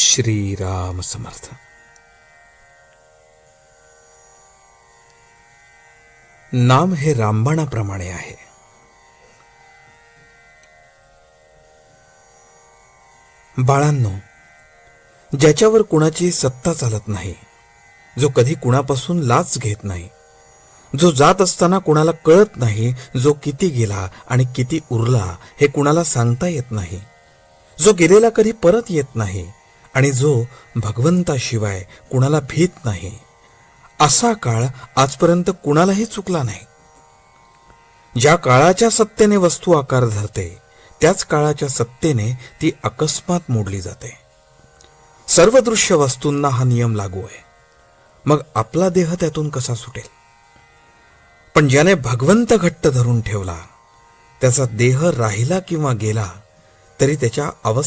श्रीराम समर्थ. नाम हे रामबाणाप्रमाणे आहे. बाळांनो ज्याच्यावर कुणाची सत्ता चालत नाही जो कधी कुणापासून लाच घेत नाही जो जात असताना कुणाला कळत नाही जो किती गेला आणि किती उरला हे कुणाला सांगता येत नाही जो गेलेला कधी परत येत नाही आणि जो भगवंताशिवाय कुणाला भीत नाही असा काळ आजपर्यंत कुणालाही चुकला नाही. ज्या काळाच्या सत्तेने वस्तू आकार धरते त्याच काळाच्या सत्तेने ती अकस्मात मोडली जाते. सर्व दृश्य वस्तूंना हा नियम लागू आहे. मग आपला देह त्यातून कसा सुटेल? पण ज्याने भगवंत घट्ट धरून ठेवला त्याचा देह राहिला किंवा गेला तरी त्याच्या अवस्था